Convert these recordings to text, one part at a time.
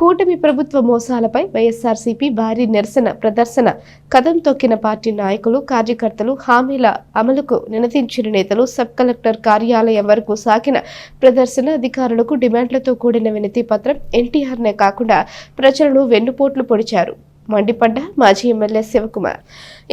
కూటమి ప్రభుత్వ మోసాలపై వైఎస్ఆర్సీపీ భారీ నిరసన ప్రదర్శన. కదం తొక్కిన పార్టీ నాయకులు కార్యకర్తలు హామీల అమలుకు నినదించిన నేతలు సబ్ కలెక్టర్ కార్యాలయం వరకు సాగిన ప్రదర్శన అధికారులకు డిమాండ్లతో కూడిన వినతి పత్రం ఎన్టీఆర్నే కాకుండా ప్రజలను వెన్నుపోట్లు పొడిచారు. మండిపడ్డ మాజీ ఎమ్మెల్యే శివకుమార్.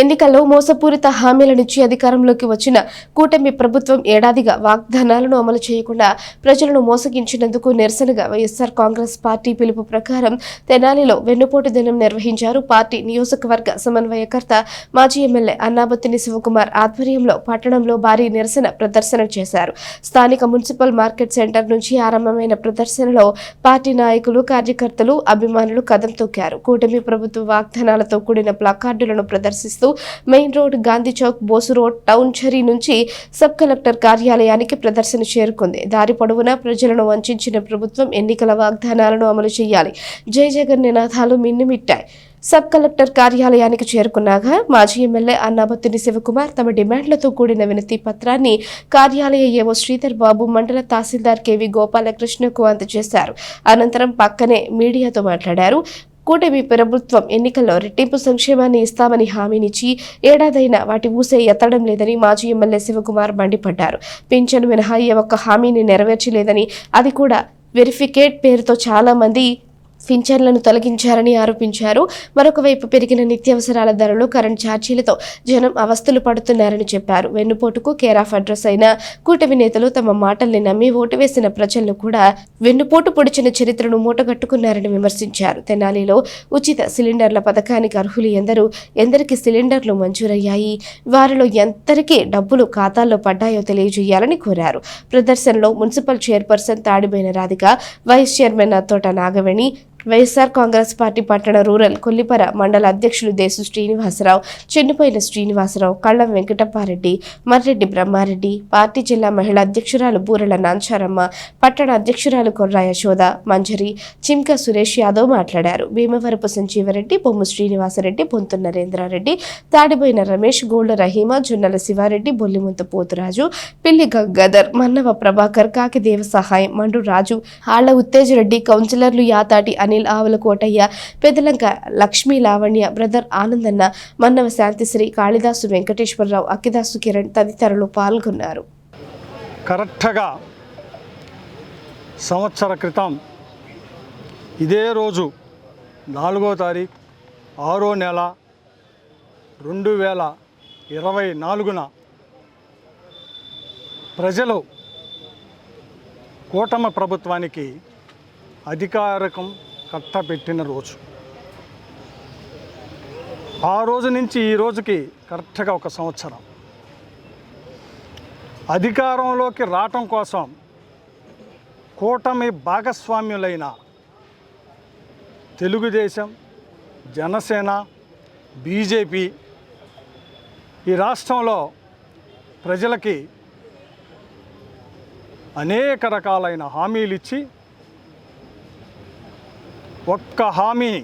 ఎన్నికల్లో మోసపూరిత హామీల నుంచి అధికారంలోకి వచ్చిన కూటమి ప్రభుత్వం ఏడాదిగా వాగ్దానాలను అమలు చేయకుండా ప్రజలను మోసగించినందుకు నిరసనగా వైఎస్ఆర్ కాంగ్రెస్ పార్టీ పిలుపు ప్రకారం తెనాలిలో వెన్నుపోటు దినం నిర్వహించారు పార్టీ నియోజకవర్గ సమన్వయకర్త మాజీ ఎమ్మెల్యే అన్నాబత్తిని శివకుమార్ ఆధ్వర్యంలో పట్టణంలో భారీ నిరసన ప్రదర్శన చేశారు. స్థానిక మున్సిపల్ మార్కెట్ సెంటర్ నుంచి ఆరంభమైన ప్రదర్శనలో పార్టీ నాయకులు కార్యకర్తలు అభిమానులు కదం తొక్కారు. కూటమి ప్రభుత్వం వాగ్దానాలతో కూడిన ప్లకార్డులను ప్రదర్శిస్తూ main road Gandhi Chowk Bose road town cherry నుంచి సబ్ కలెక్టర్ కార్యాలయానికి ప్రదర్శన చేరుకుంది. దారి పొడవునా ప్రజలను వంచిన ప్రభుత్వం ఎన్నికల వాగ్దానాలను అమలు చేయాలి. జై జగన్ నినాదాలు మిన్నుమిట్టాయి. సబ్ కలెక్టర్ కార్యాలయానికి చేరుకున్నాక మాజీ ఎమ్మెల్యే అన్నాబత్తిని శివకుమార్ తమ డిమాండ్లతో కూడిన వినతి పత్రాన్ని కార్యాలయ ఏవో శ్రీధర్ బాబు మండల తహసీల్దార్ కేవి గోపాలకృష్ణకు అందజేశారు. అనంతరం పక్కనే మీడియాతో మాట్లాడారు. కూటమి ప్రభుత్వం ఎన్నికల్లో రెట్టింపు సంక్షేమాన్ని ఇస్తామని హామీనిచ్చి ఏడాదైనా వాటి ఊసే ఎత్తడం లేదని మాజీ ఎమ్మెల్యే శివకుమార్ మండిపడ్డారు. పింఛను మినహా ఏ ఒక్క హామీని నెరవేర్చలేదని అది కూడా వెరిఫికేట్ పేరుతో చాలామంది పింఛన్లను తొలగించారని ఆరోపించారు. మరొకవైపు పెరిగిన నిత్యావసరాల ధరలు కరెంట్ ఛార్జీలతో జనం అవస్థలు పడుతున్నారని చెప్పారు. వెన్నుపోటుకు కేర్ ఆఫ్ అడ్రస్ అయిన కూటమి నేతలు తమ మాటల్ని నమ్మి ఓటు వేసిన ప్రజలను కూడా వెన్నుపోటు పొడిచిన చరిత్రను మూటగట్టుకున్నారని విమర్శించారు. తెనాలిలో ఉచిత సిలిండర్ల పథకానికి అర్హులు ఎందరూ ఎందరికి సిలిండర్లు మంజూరయ్యాయి? వారిలో ఎంతరికి డబ్బులు ఖాతాల్లో పడ్డాయో తెలియజేయాలని కోరారు. ప్రదర్శనలో municipal chairperson Tadibaina Radhika vice chairman Thota Nagaveni YSR Congress party పట్టణ రూరల్ కొల్లిపర మండల అధ్యక్షులు దేశు శ్రీనివాసరావు చెన్నుపైల శ్రీనివాసరావు కళ్ళం వెంకటప్పారెడ్డి మర్రెడ్డి బ్రహ్మారెడ్డి పార్టీ జిల్లా మహిళా అధ్యక్షురాలు బూరెల నాంచారమ్మ పట్టణ అధ్యక్షురాలు కొర్రా యశోద మంజరి చిమ్క సురేష్ యాదవ్ మాట్లాడారు. భీమవరపు సంజీవరెడ్డి బొమ్ము శ్రీనివాసరెడ్డి పొంతు నరేంద్రారెడ్డి తాడిపోయిన రమేష్ గోల్డ్ రహీమా జొన్నల శివారెడ్డి బొల్లిముంత పోతురాజు పిల్లి గంగాధర్ మన్నవ ప్రభాకర్ కాకిదేవ సహాయం మండు రాజు ఆళ్ళ ఉత్తేజరెడ్డి కౌన్సిలర్లు యాతాటి అనిల్ ఆవుల కోటయ్య పెదలంక లక్ష్మీ లావణ్య బ్రదర్ ఆనందన్న మన్నవ శాంతిశ్రీ కాళిదాసు వెంకటేశ్వరరావు అక్కిదాసు కిరణ్ తదితరులు పాల్గొన్నారు. కరెక్ట్గా సంవత్సర క్రితం ఇదే రోజు నాలుగో తారీఖు ఆరో నెల రెండు వేల ఇరవై నాలుగున ప్రజలు కూటమి ప్రభుత్వానికి అధికారికం కట్టపెట్టిన రోజు. ఆ రోజు నుంచి ఈ రోజుకి కరెక్ట్గా ఒక సంవత్సరం. అధికారంలోకి రావటం కోసం కూటమి భాగస్వామ్యులైన తెలుగుదేశం జనసేన బీజేపీ ఈ రాష్ట్రంలో ప్రజలకి అనేక రకాలైన హామీలు ఇచ్చి ఒక్క హామీ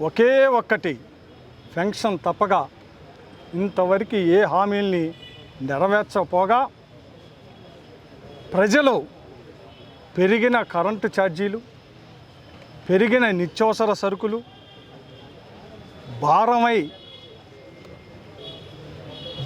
ఒకే ఒక్కటి ఫెన్షన్ తప్పగా ఇంతవరకు ఏ హామీల్ని నెరవేర్చకపోగా ప్రజలు పెరిగిన కరెంటు ఛార్జీలు పెరిగిన నిత్యావసర సరుకులు భారమై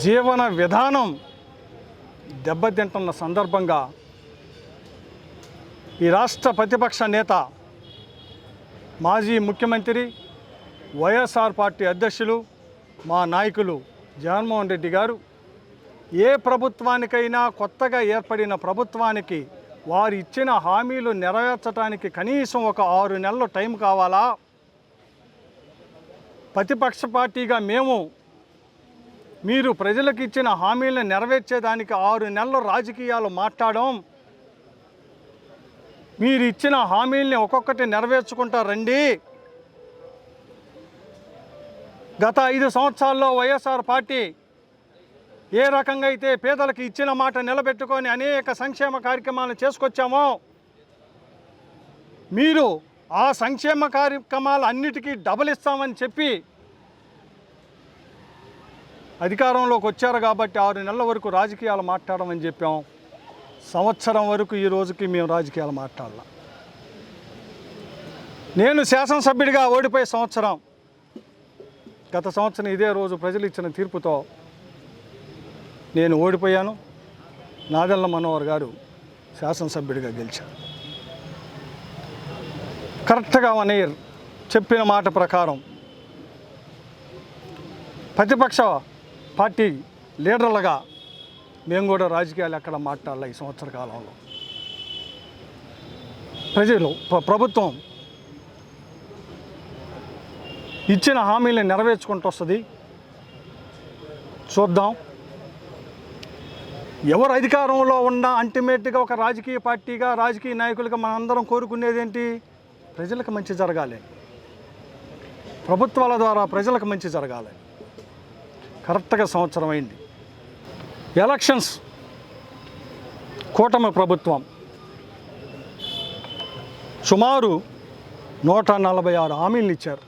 జీవన విధానం దెబ్బతింటున్న సందర్భంగా ఈ రాష్ట్ర ప్రతిపక్ష నేత మాజీ ముఖ్యమంత్రి వైఎస్ఆర్ పార్టీ అధ్యక్షులు మా నాయకులు జగన్మోహన్ రెడ్డి గారు ఏ ప్రభుత్వానికైనా కొత్తగా ఏర్పడిన ప్రభుత్వానికి వారు ఇచ్చిన హామీలు నెరవేర్చడానికి కనీసం ఒక ఆరు నెలలు టైం కావాలా? ప్రతిపక్ష పార్టీగా మేము మీరు ప్రజలకు ఇచ్చిన హామీలను నెరవేర్చేదానికి ఆరు నెలలు రాజకీయాలు మాట్లాడడం మీరు ఇచ్చిన హామీల్ని ఒక్కొక్కటి నెరవేర్చుకుంటా రండి గత ఐదు సంవత్సరాల్లో వైఎస్ఆర్ పార్టీ ఏ రకంగా అయితే పేదలకు ఇచ్చిన మాట నిలబెట్టుకొని అనేక సంక్షేమ కార్యక్రమాలను చేసుకొచ్చామో మీరు ఆ సంక్షేమ కార్యక్రమాలు అన్నిటికీ డబుల్ ఇస్తామని చెప్పి అధికారంలోకి వచ్చారు కాబట్టి ఆరు నెలల వరకు రాజకీయాలు మాట్లాడమని చెప్పాం. సంవత్సరం వరకు ఈ రోజుకి మేము రాజకీయాలు మాట్లాడాల. నేను శాసనసభ్యుడిగా ఓడిపోయే సంవత్సరం గత సంవత్సరం ఇదే రోజు ప్రజలు ఇచ్చిన తీర్పుతో నేను ఓడిపోయాను. నాదెల్ల మనోహర్ గారు శాసనసభ్యుడిగా గెలిచారు. కరెక్ట్గా వన్ ఇయర్ చెప్పిన మాట ప్రకారం ప్రతిపక్ష పార్టీ లీడర్లుగా మేము కూడా రాజకీయాలు ఎక్కడ మాట్లాడాలి ఈ సంవత్సర కాలంలో. ప్రజలు ప్ర- ప్రభుత్వం ఇచ్చిన హామీలను నెరవేర్చుకుంటూ వస్తుంది. చూద్దాం. ఎవరు అధికారంలో ఉన్న అల్టిమేట్గా ఒక రాజకీయ పార్టీగా రాజకీయ నాయకులుగా మనందరం కోరుకునేది ఏంటి? ప్రజలకు మంచి జరగాలి. ప్రభుత్వాల ద్వారా ప్రజలకు మంచి జరగాలి. కరెక్ట్గా సంవత్సరం అయింది. ఎలక్షన్స్ కూటమి ప్రభుత్వం. సుమారు నూట నలభై ఆరు హామీలు ఇచ్చారు.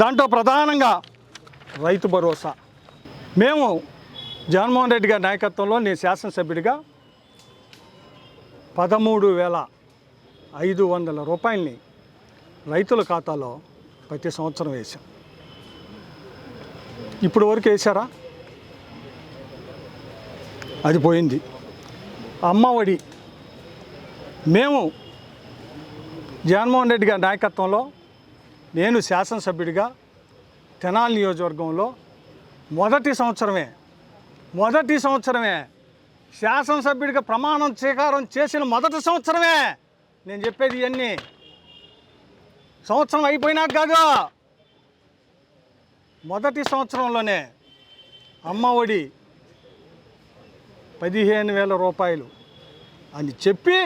దాంట్లో ప్రధానంగా రైతు భరోసా. మేము జగన్మోహన్ రెడ్డి గారి నాయకత్వంలో నేను శాసనసభ్యుడిగా పదమూడు వేల ఐదు వందల రూపాయలని రైతుల ఖాతాలో ప్రతి సంవత్సరం వేసాం ఇప్పుడు వరకు వేశారా? అది పోయింది. అమ్మఒడి మేము జగన్మోహన్ రెడ్డి గారి నాయకత్వంలో నేను శాసనసభ్యుడిగా తెనాలి నియోజకవర్గంలో మొదటి సంవత్సరమే మొదటి సంవత్సరమే శాసనసభ్యుడిగా ప్రమాణం స్వీకారం చేసిన మొదటి సంవత్సరమే నేను చెప్పేది ఇవన్నీ. సంవత్సరం అయిపోయినాక కాదు మొదటి సంవత్సరంలోనే అమ్మ ఒడి పదిహేను వేల రూపాయలు అని చెప్పి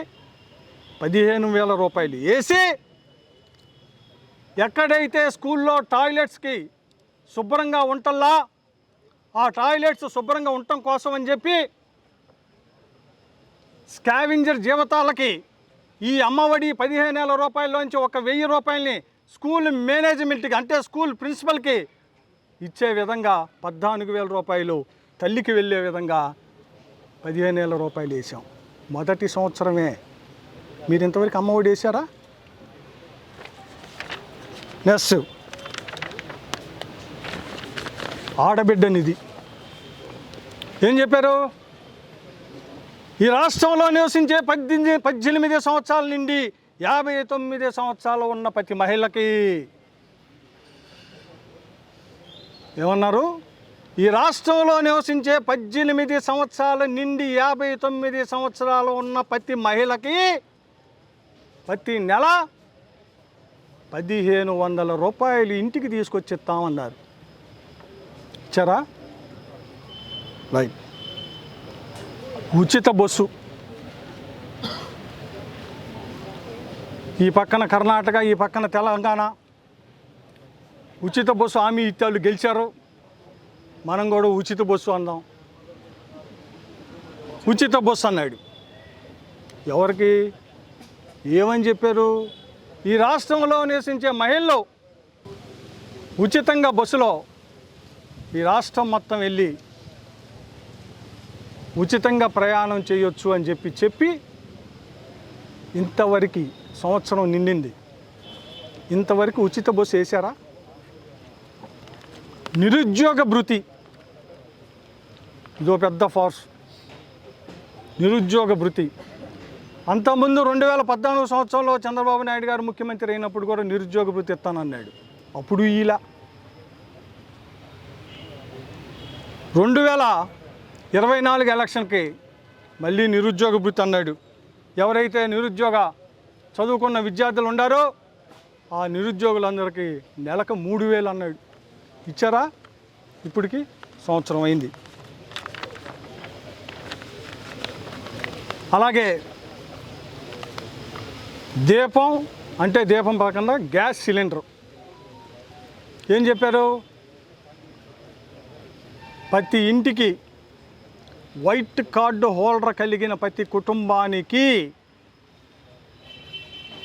పదిహేను వేల రూపాయలు వేసి ఎక్కడైతే స్కూల్లో టాయిలెట్స్కి శుభ్రంగా ఉంటల్లా ఆ టాయిలెట్స్ శుభ్రంగా ఉండటం కోసం అని చెప్పి స్కావింజర్ జీవితాలకి ఈ అమ్మఒడి పదిహేను వేల రూపాయల్లోంచి ఒక వెయ్యి రూపాయలని స్కూల్ మేనేజ్మెంట్కి అంటే స్కూల్ ప్రిన్సిపల్కి ఇచ్చే విధంగా పద్నాలుగు వేల రూపాయలు తల్లికి వెళ్ళే విధంగా పదిహేను వేల రూపాయలు వేసాం మొదటి సంవత్సరమే. మీరు ఇంతవరకు అమ్మఒడి వేసారా నెస్ ఆడబిడ్డ నిధి ఏం చెప్పారు? ఈ రాష్ట్రంలో నివసించే పద్దెనిమిది పద్దెనిమిది సంవత్సరాల నుండి యాభై తొమ్మిది సంవత్సరాలు ఉన్న ప్రతి మహిళకి ఏమన్నారు? ఈ రాష్ట్రంలో నివసించే పద్దెనిమిది సంవత్సరాల నుండి యాభై తొమ్మిది సంవత్సరాలు ఉన్న ప్రతి మహిళకి ప్రతి నెల పదిహేను వందల రూపాయలు ఇంటికి తీసుకొచ్చి ఇస్తామన్నారు ఇచ్చారా? రైట్ ఉచిత బస్సు. ఈ పక్కన కర్ణాటక ఈ పక్కన తెలంగాణ. ఉచిత బస్సు హామీ ఇత్తాళ్ళు గెలిచారు. మనం కూడా ఉచిత బస్సు అందాం. ఉచిత బస్సు అన్నాడు. ఎవరికి? ఏమని చెప్పారు? ఈ రాష్ట్రంలో నివసించే మహిళలు ఉచితంగా బస్సులో ఈ రాష్ట్రం మొత్తం వెళ్ళి ఉచితంగా ప్రయాణం చేయొచ్చు అని చెప్పి చెప్పి ఇంతవరకు సంవత్సరం నిండింది. ఇంతవరకు ఉచిత బస్సు వేశారా? నిరుద్యోగ భృతి ఇదో పెద్ద ఫోర్స్. నిరుద్యోగ భృతి. అంతకుముందు రెండు వేల పద్నాలుగు సంవత్సరంలో చంద్రబాబు నాయుడు గారు ముఖ్యమంత్రి అయినప్పుడు కూడా నిరుద్యోగ భృతి ఇస్తానన్నాడు అప్పుడు ఇలా రెండు వేల ఇరవై నాలుగు ఎలక్షన్కి మళ్ళీ నిరుద్యోగ భృతి అన్నాడు. ఎవరైతే నిరుద్యోగ చదువుకున్న విద్యార్థులు ఉండారో ఆ నిరుద్యోగులందరికీ నెలకు మూడు వేలు అన్నాడు. ఇచ్చారా? ఇప్పటికి సంవత్సరం అయింది. అలాగే దీపం అంటే దీపం కాకుండా గ్యాస్ సిలిండర్. ఏం చెప్పారు? ప్రతి ఇంటికి వైట్ కార్డు హోల్డర్ కలిగిన ప్రతి కుటుంబానికి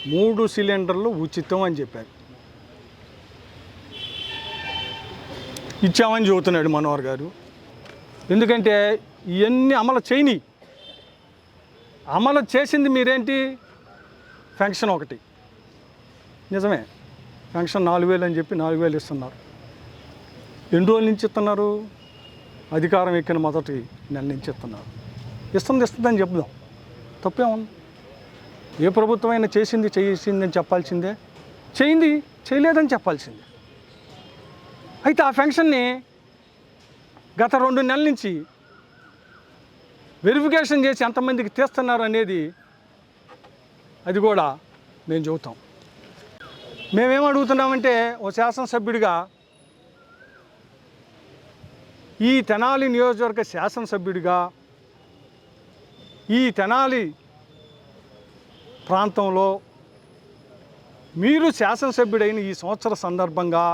మూడు సిలిండర్లు ఉచితం అని చెప్పారు. ఇచ్చామని చెబుతున్నాడు మనోహర్ గారు. ఎందుకంటే ఇవన్నీ అమలు చేయని అమలు చేసింది మీరేంటి? ఫంక్షన్ ఒకటి. నిజమే. పెన్షన్ నాలుగు వేలు అని చెప్పి నాలుగు వేలు ఇస్తున్నారు. ఎన్ని రోజుల నుంచి ఇస్తున్నారు? అధికారం ఎక్కిన మొదటి నెల నుంచి ఇస్తున్నారు. ఇస్తుంది ఇస్తుందని చెప్దాం. తప్పేముంది ఏ ప్రభుత్వమైనా చేసింది చేసింది చేసిందని చెప్పాల్సిందే? చేయింది చేయలేదని చెప్పాల్సిందే. అయితే ఆ ఫంక్షన్ని గత రెండు నెలల నుంచి వెరిఫికేషన్ చేసి ఎంతమందికి తీస్తున్నారు అనేది అది కూడా మేము చెబుతాం. మేమేం అడుగుతున్నామంటే ఓ శాసనసభ్యుడిగా ఈ తెనాలి నియోజకవర్గ శాసనసభ్యుడిగా ఈ తెనాలి ప్రాంతంలో మీరు శాసనసభ్యుడైన ఈ సంవత్సర సందర్భంగా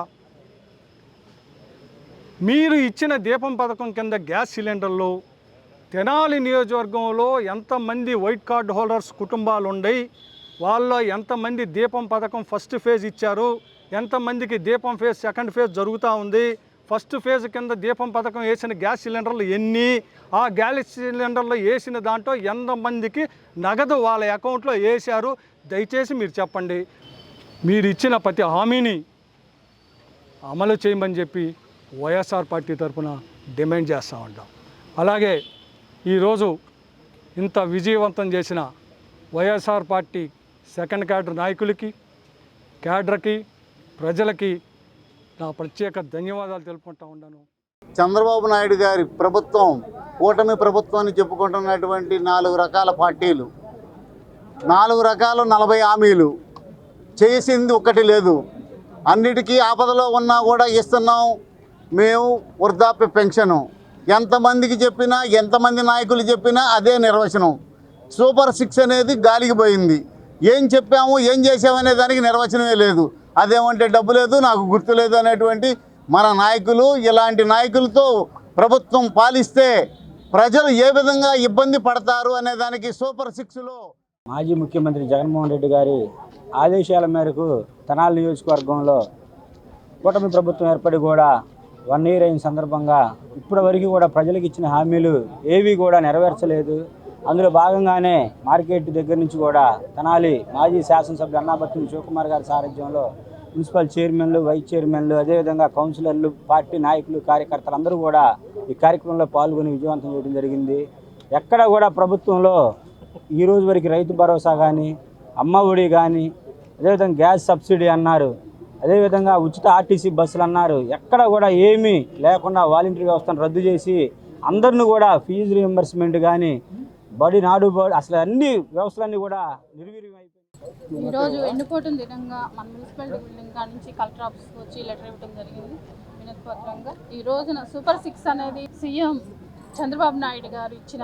మీరు ఇచ్చిన దీపం పథకం కింద గ్యాస్ సిలిండర్లు తెనాలి నియోజకవర్గంలో ఎంతమంది వైట్ కార్డ్ హోల్డర్స్ కుటుంబాలు ఉండయి వాళ్ళలో ఎంతమంది దీపం పథకం ఫస్ట్ ఫేజ్ ఇచ్చారు ఎంతమందికి దీపం ఫేజ్ సెకండ్ ఫేజ్ జరుగుతూ ఉంది ఫస్ట్ ఫేజ్ కింద దీపం పథకం వేసిన గ్యాస్ సిలిండర్లు ఎన్ని ఆ గ్యాస్ సిలిండర్లు వేసిన దాంట్లో ఎంతమందికి నగదు వాళ్ళ అకౌంట్లో వేశారు దయచేసి మీరు చెప్పండి. మీరు ఇచ్చిన ప్రతి హామీని అమలు చేయమని చెప్పి వైఎస్ఆర్ పార్టీ తరఫున డిమాండ్ చేస్తూ ఉంటాం. అలాగే ఈరోజు ఇంత విజయవంతం చేసిన వైఎస్ఆర్ పార్టీ సెకండ్ క్యాడర్ నాయకులకి క్యాడర్కి ప్రజలకి నా ప్రత్యేక ధన్యవాదాలు తెలుపుకుంటా ఉన్నాను. చంద్రబాబు నాయుడు గారి ప్రభుత్వం కూటమి ప్రభుత్వాన్ని చెప్పుకుంటున్నటువంటి నాలుగు రకాల పార్టీలు. నాలుగు రకాల నలభై హామీలు. చేసింది ఒక్కటి లేదు. అన్నిటికీ ఆపదలో ఉన్నా కూడా ఇస్తున్నాం. మేము వృద్ధాప్య పెన్షను. ఎంతమందికి చెప్పినా ఎంతమంది నాయకులు చెప్పినా అదే నిర్వచనం. సూపర్ సిక్స్ అనేది గాలికి పోయింది. ఏం చెప్పాము ఏం చేసామనే దానికి నిర్వచనమే లేదు. అదేమంటే డబ్బు లేదు నాకు గుర్తు లేదు అనేటువంటి మన నాయకులు ఇలాంటి నాయకులతో ప్రభుత్వం పాలిస్తే ప్రజలు ఏ విధంగా ఇబ్బంది పడతారు అనే దానికి సూపర్ సిక్స్లో మాజీ ముఖ్యమంత్రి జగన్మోహన్ రెడ్డి గారి ఆదేశాల మేరకు తనాల నియోజకవర్గంలో కూటమి ప్రభుత్వం ఏర్పడి కూడా వన్ ఇయర్ అయిన సందర్భంగా ఇప్పటి వరకు కూడా ప్రజలకు ఇచ్చిన హామీలు ఏవి కూడా నెరవేర్చలేదు. అందులో భాగంగానే మార్కెట్ దగ్గర నుంచి కూడా తెనాలి మాజీ శాసనసభ్యులు అన్నాబత్తిని శివకుమార్ గారి సారథ్యంలో మున్సిపల్ చైర్మన్లు వైస్ చైర్మన్లు అదేవిధంగా కౌన్సిలర్లు పార్టీ నాయకులు కార్యకర్తలు అందరూ కూడా ఈ కార్యక్రమంలో పాల్గొని విజయవంతం చేయడం జరిగింది. ఎక్కడ కూడా ప్రభుత్వంలో ఈ రోజు వరకు రైతు భరోసా కానీ అమ్మ ఒడి కానీ అదేవిధంగా గ్యాస్ సబ్సిడీ అన్నారు. అదేవిధంగా ఉచిత ఆర్టీసీ బస్సులు అన్నారు. ఎక్కడ కూడా ఏమీ లేకుండా వాలంటీర్ వ్యవస్థను రద్దు చేసి అందరిని కూడా ఫీజు రియంబర్స్మెంట్ కానీ బడి నాడు బడి అసలు అన్ని వ్యవస్థలన్నీ కూడా నిర్వీర్యం ఈరోజు ఎన్నుకోవటం దినంగా మన మున్సిపాలిటీ బిల్డింగ్ కాడ నుంచి కలెక్టర్ ఆఫీస్కి వచ్చి లెటర్ ఇవ్వడం జరిగింది. వినతిపత్రంగా ఈ రోజున సూపర్ సిక్స్ అనేది సీఎం చంద్రబాబు నాయుడు గారు ఇచ్చిన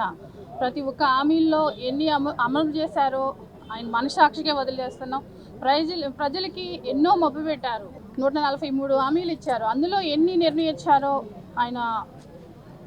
ప్రతి ఒక్క హామీల్లో ఎన్ని అమ అమలు చేశారో ఆయన మనసాక్షిగా వదిలేస్తున్నాం. ప్రజలు ప్రజలకి ఎన్నో మబ్బు పెట్టారు. నూట నలభై మూడు హామీలు ఇచ్చారు. అందులో ఎన్ని నిర్ణయించారో ఆయన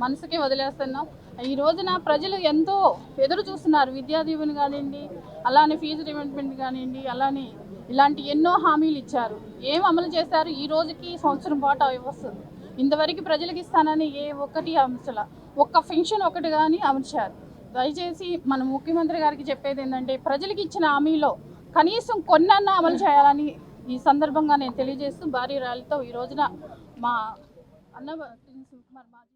మనసుకే వదిలేస్తున్నాం. ఈ రోజున ప్రజలు ఎంతో ఎదురు చూస్తున్నారు. విద్యా దీవెన కానివ్వండి అలానే ఫీజు రిమెంట్మెంట్ కానివ్వండి అలానే ఇలాంటి ఎన్నో హామీలు ఇచ్చారు. ఏం అమలు చేశారు? ఈ రోజుకి సంవత్సరం పాటు అవి వస్తుంది. ఇంతవరకు ప్రజలకు ఇస్తానని ఏ ఒక్కటి అంశాల ఒక్క పెన్షన్ ఒకటి కానీ అమర్చారు. దయచేసి మన ముఖ్యమంత్రి గారికి చెప్పేది ఏంటంటే ప్రజలకు ఇచ్చిన హామీలో కనీసం కొన్నన్నా అమలు చేయాలని ఈ సందర్భంగా నేను తెలియజేస్తూ భారీ ర్యాలీతో ఈ రోజున మా అన్న సుకుమార్ మాజీ